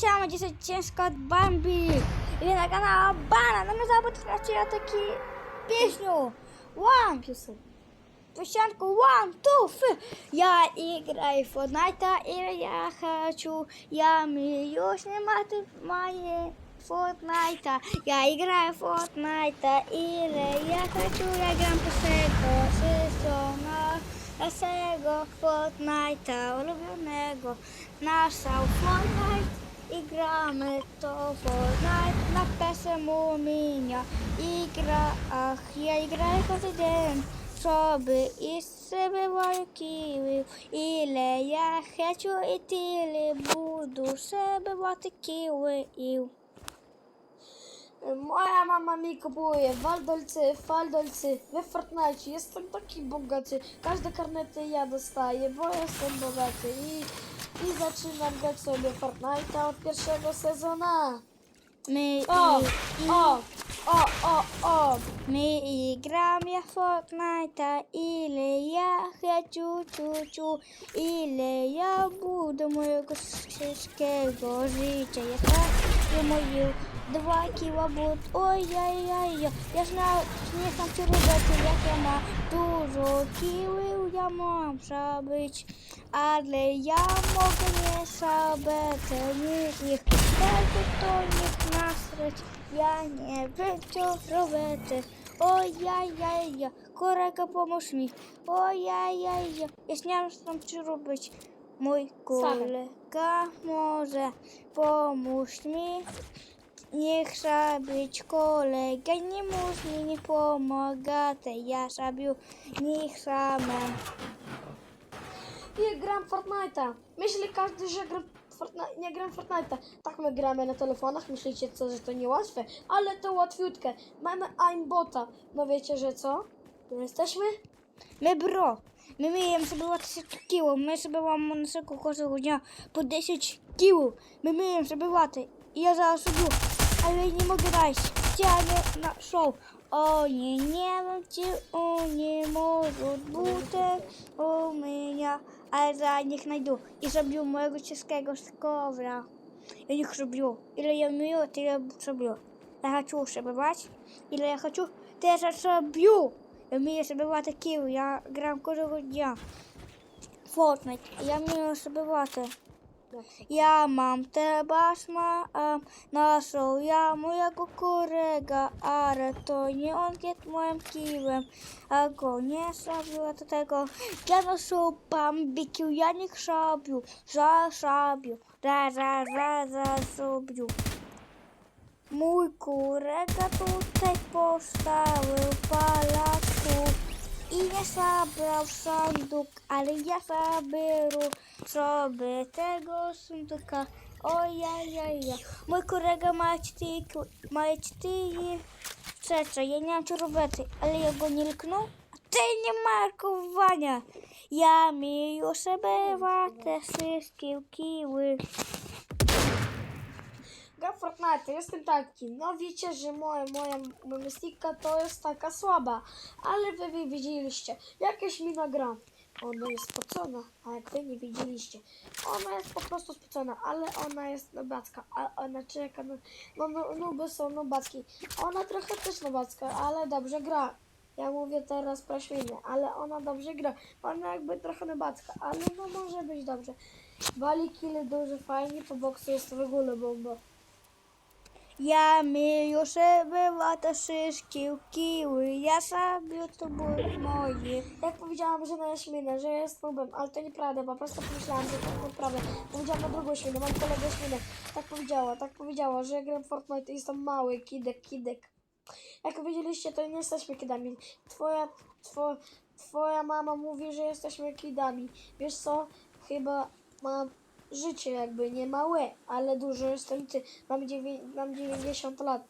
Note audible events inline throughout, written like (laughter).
siema, dzisiaj ciężko od Bambi. Idę na kanał Bana, no my zobaczycie ja taki pieśniu. One, песчанку one, two, three. Я играю в Fortnite, и я хочу, я милюсь, снимать мои Fortnite. Я играю в Fortnite, или я хочу, я грам по сего сезона. Naszego Fortnite'a ulubionego Nasza Fortnite i gramy to Fortnite na pesie Muminia i gra, ach ja grаю każdy dzień żeby i sobie walkiły ile ja хочу i tyle буду żeby walkiły i Moja mama mi kupuje waldolcy, faldolcy we Fortnite. Jestem taki bogaty. Każde karnety ja dostaję, bo jestem bogaty. I, i zaczynam grać sobie Fortnite'a od pierwszego sezona. My o, i, o, o, o, o. My i gram ja Fortnite'a, ile ja chciu, ciu, ciu, ile ja budu mojego wszystkiego życia. Ja tak moje два кіла будуть. Ой-яй-яй, я знаю, не хочу робити, як я маю дуже кілів, я мам зробити. Але я можу не зробити ні їх, тільки то їх насрать. Я не хочу робити. Ой-яй-яй-я, корека, помож мені. Ой-яй-яй-я, я сняв там що робити. Мой колега може помож Nie chce być kolega, nie musz mi nie pomaga, te ja zabił, niech same. Nie gram Fortnite'a. Myśli każdy, że gra Fortnite, nie gram Fortnite'a. Tak my gramy na telefonach, myślicie co, że to niełatwe, ale to łatwiutkie. Mamy aimbota. No wiecie, że co? My jesteśmy? My bro. My myjemy sobie 3 kilo, my sobie mamy naszego każdego dnia po 10 kilo. My myjemy sobie łaty. I ja zaraz odbiorę. але не могу mogę wejść. Ścianę naszą. Oni nie macie, oni mogą butek u mnie, ale za nich найду. I zrobił моего czeskiego skowra. Я не люблю. Или я умею, то я люблю. Я хочу собивать. Или я хочу, то я же бью. Я умею забивати кіл. Я грам кожного дня. Фортнайт. Я вмію забивати. Ja mam tę baśma, a naszą ja mojego korega, ale to nie on jest moim kiłem, a go nie szabił, do tego ja no naszą bambikił, ja nie szabił, za szabił, ra ra ra za zrobił. Mój kurega tutaj postawił palaków i nie zabrał sanduk, ale ja zabiorę sobie tego sunduka. Ojajaja. Mój kolega ma cztery, ma cztery rzeczy. Ja nie mam robić, ale ja go nie liknął. A ty nie markowania. Ja mi już sobie te wszystkie kiły. Gra Fortnite, jestem taki. No wiecie, że moja, moja mystika to jest taka słaba, ale wy, wy widzieliście. Jakieś mina gra. Ona jest spocona, a jak wy nie widzieliście. Ona jest po prostu spocona, ale ona jest nobacka, a ona czeka na... No, no, nuby są nobacki. Ona trochę też nobacka, ale dobrze gra. Ja mówię teraz praświnę, ale ona dobrze gra. Ona jakby trochę nobacka, ale no może być dobrze. Bali kile dużo fajnie, po boksu jest w ogóle bomba. Я вмію шибивати шишки в кіли, я саблю тобою мої. Jak powiedziałam, że na śminę, że jest nubem, ale to nieprawda, po prostu pomyślałam, że to nieprawda. Powiedziałam na drugą śminę, mam kolegę śminę. Tak powiedziała, tak powiedziała, że gram w Fortnite i jestem mały, kidek, kidek. Jak widzieliście, to nie jesteśmy kidami. Twoja, two, twoja mama mówi, że jesteśmy kidami. Wiesz co? Chyba mam życie jakby nie małe, ale dużo jestem ty. Mam, dziewię- mam 90 lat.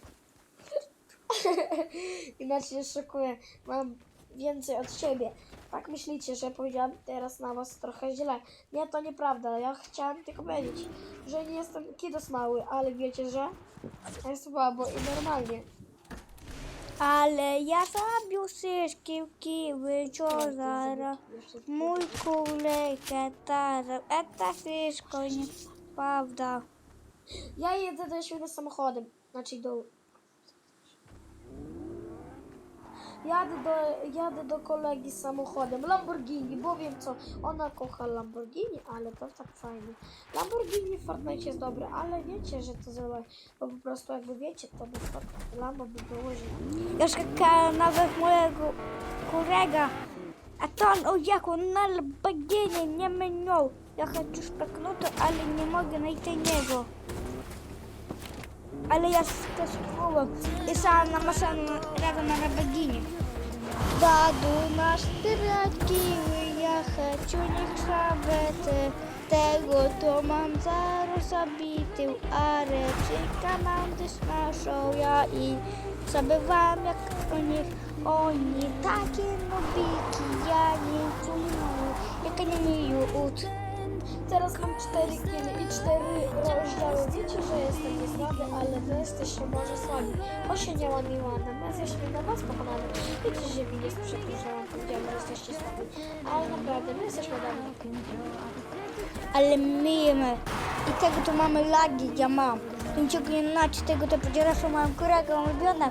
(laughs) Inaczej szokuję. Mam więcej od siebie. Tak myślicie, że powiedziałam teraz na was trochę źle. Nie, to nieprawda. Ja chciałam tylko powiedzieć, że nie jestem kidos mały, ale wiecie, że jest słabo i normalnie. Але я заб'ю сишківки, вчора, мой кулик тарав, это сишка не правда. Я їду до швидко самоходом, значить довго. Jadę do, jadę do kolegi samochodem. Lamborghini, bo wiem co, ona kocha Lamborghini, ale to tak fajnie. Lamborghini w Fortnite jest dobre, ale wiecie, że to złe, bo po prostu jakby wiecie, to by Fortnite Lambo by było źle. Я ж какая nawet mojego kolega. A to on ujechał na Lamborghini, nie minął. Ja хочу spaknąć, ale nie mogę znайти niego. Ale я скачував і сам на машину рядом на Lamborghini. Даду наш тираків, я хочу них шабити. Tego to mam zaraz zabity, a reszty komandy snaszą ja i zabywam jak o nich. Oni takie nubiki, ja nie czuję, jak nie miód. Teraz mam 4 kily i 4 rozdziały. Wiecie, że jestem niezłaby, ale wy jesteście może słabi, bo się nie łamiłam. My jesteśmy na was pokonani. Wiecie, że mi jest przykro, że wam powiedziałam, że jesteście słabi, ale naprawdę my jesteśmy dobrzy. Ale myjemy. I tego to mamy lagi, ja mam. Niczego nie znaczy, tego to podzielasz moim kolegą ulubionym.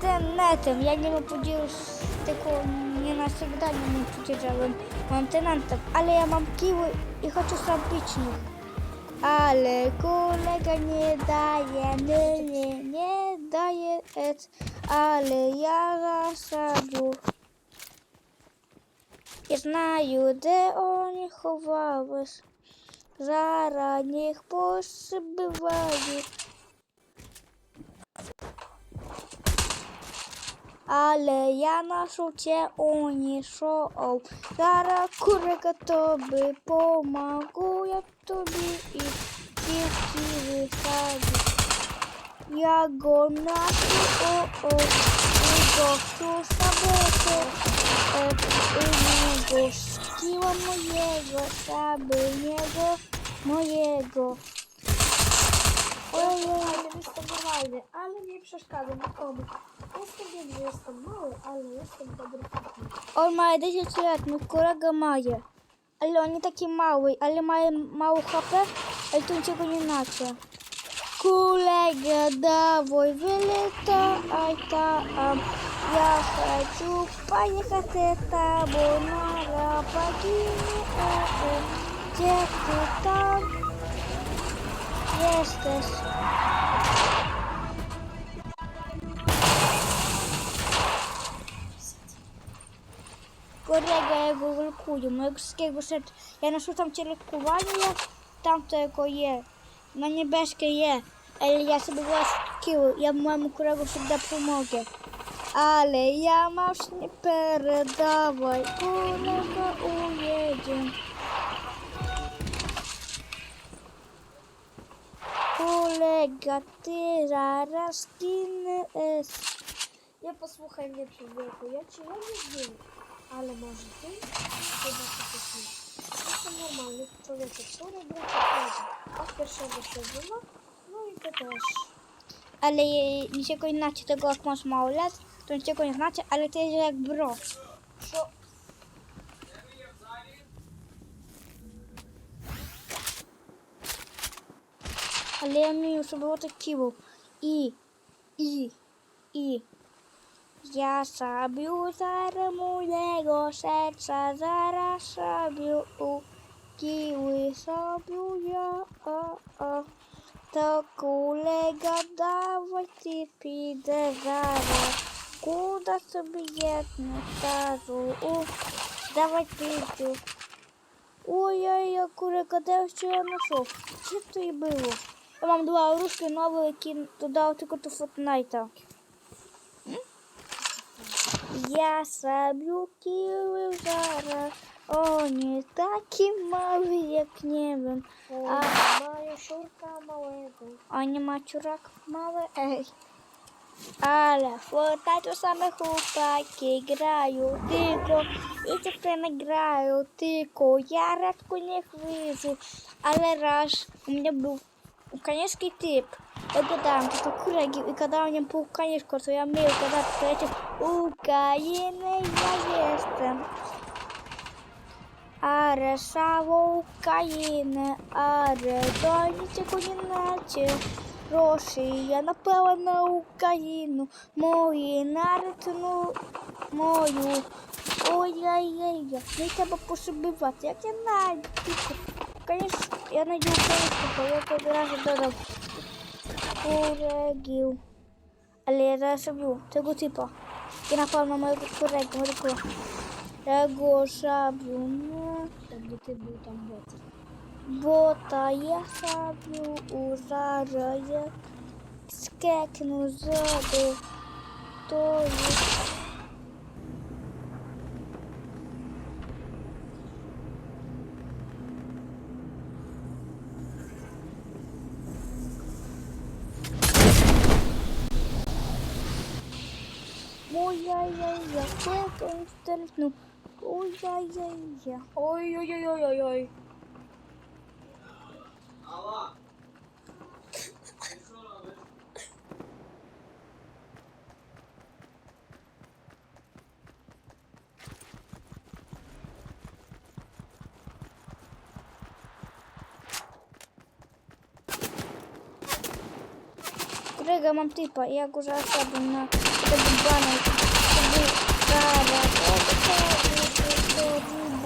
Ten netem, ja nie mam podzielu z tego nie na sygnalnie nie podzielałem. Mam tenantem, ale ja mam kiły i хочу zrobić nich. Ale kolega nie daje, nie, nie, nie daje, et, ale ja zasadził. Я знаю, де вони ховались. Зараз їх посибиваю. Але я нашу те унішов. Зараз курика тобі помогу я тобі і тільки висаджу. Я го нашу о-о, і го хочу sabete. Innego szkiła mojego, żeby niego mojego. Ojej, ale jestem normalny, ale nie przeszkadzam nikomu. Jestem wiem, że jestem mały, ale jestem dobry w tym. On ma 10 lat, mój kolega ma je. Ale on nie taki mały, ale ma mało HP, ale to niczego nie znaczy. Kolega, dawaj, вылетай там. Я хочу поехать с тобой на Lamborghini. Где ты там? Jesteś. Kolega, ja go wylkuję. Mojego wszystkiego szedł. Ja naszukam cię lekowanie, tam tego je. Na niebieskie je. Ale ja sobie łaskił. Ja mojemu kolegu всегда pomogę. Ale ja masz nie передавай. Kolega ujedzie. Kolega, ty zaraz ginesz. Nie posłuchaj mnie człowieku, ja cię ja nie wiem, ale może ty chyba się posłuchasz. Jestem normalny człowiek, który gra w Od pierwszego sezonu, no i to też. Ale niczego nie znacie tego, jak masz mało lat, to niczego nie znacie, ale to jest jak bro. Co? Ale ja mi już było takiego. I, i, i. Ja zabił zaraz mojego serca, zaraz zabił u kiły zabił ja, o, o. To kolega, dawaj ty pidę zaraz. Kuda sobie jedno staru, u. Dawaj pidziu. Ой-ой, я курика, де що я знайшов? Що то і було? Я вам два оружки новые, ну, які додав тільки до Фортнайта. Я соблю кілів зараз. Вони такі малі, як небен. А моя шурка маленька. А нема чурак малий. Але фортайту саме хлопаки граю, тико, і тільки не граю, тико, я радку не хвижу, але раз у мене був u mnie był ukraiński typ. Ja gadałam tylko kolegi i gadałam nim po ukraińsku, co ja miał gadać, powiedział Ukrainy ja jestem. Ale całą Ukrainę, ale do niczego nie macie. Rosja napała na Ukrainę, mój naród, no, moją. Ja nadziałam bo ja tego razu dodam kuregił. Ale ja zaraz robił tego typa. tipo. E na mojego kurego, tylko tego szabił. No, jakby ty był o bot. Bota ja szabił, użarę, skeknął zody. To jest... Ojej, jak to oj oj oj oj oj Рига, мам типа, як уже особо на бану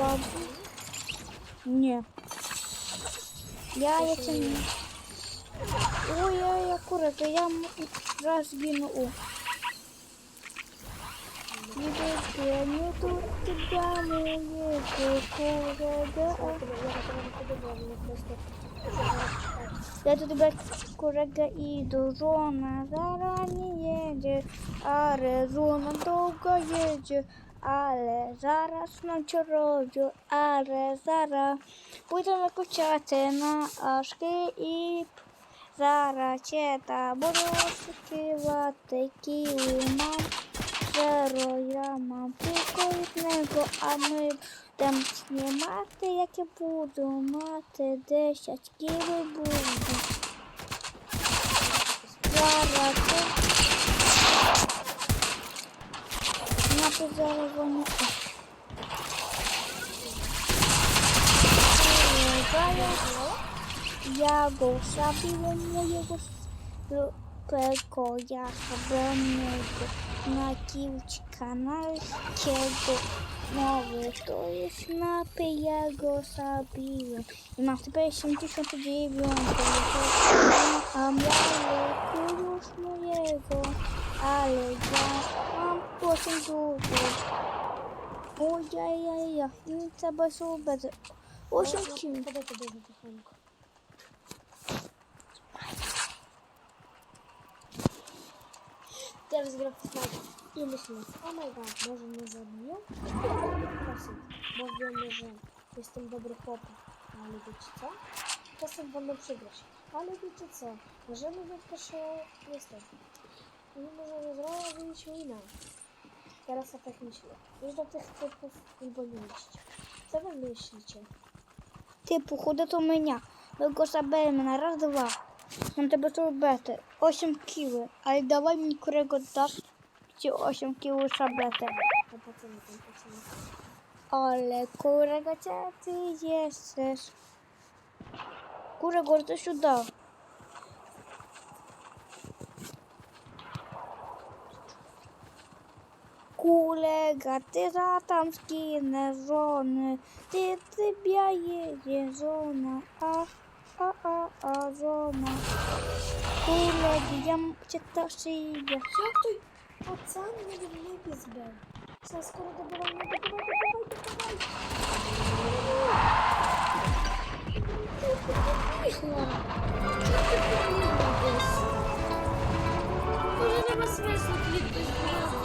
рыба. Не. Я это не. Ой, я, я курочка, я раз гину. О. Не достану тут тебя, мне Я тут без курага иду, жена заранее едет, а резона долго едет. Але зараз ночі роблю, але зараз будемо кучати на ашки і зараз чета буду співати кілі. Oszukiwać, te kiły mam zero, ja mam tylko jednego, a my tam nie maty, jakie budą, maty, dziesięć kiły budą. Zaraz, maty zaraz wolno. Ja go zabiłem mojego lupego, ja szablonego na kiłć kanalskiego. Nowy to jest napy, ja go zabiłem. I mam chyba 79, a miałem już mojego, ale ja mam 8 długo. Ojej, nie trzeba sobie 8 też z grafikami. I myślę, oh my god, może mnie zabiją? Czasem, bo wiemy, że jestem dobry chłopak. Ale wiecie co? Czasem będą przegrać. Ale wiecie co? Możemy wygrać nie stąd. I możemy zrobić wina. Teraz o tak myślę. Już do tych typów albo nie iść. Co wy myślicie? Ty, pochodzę to mnie. Tylko zabijmy na raz, dwa. Mam tego tu betę. 8 kiły. Ale dawaj mi, którego dasz ci 8 kiły szabetę. Ale którego cię ty jesteś? Którego to się da? Kulega, ty za tam skinę żony, ty ty biaje żona, a... ağzına Kullanacağım çıktı şeyi Yaptı От сам не любит тебя. Сейчас скоро добывай, давай, давай, давай, давай, давай. Уже не смысла клик без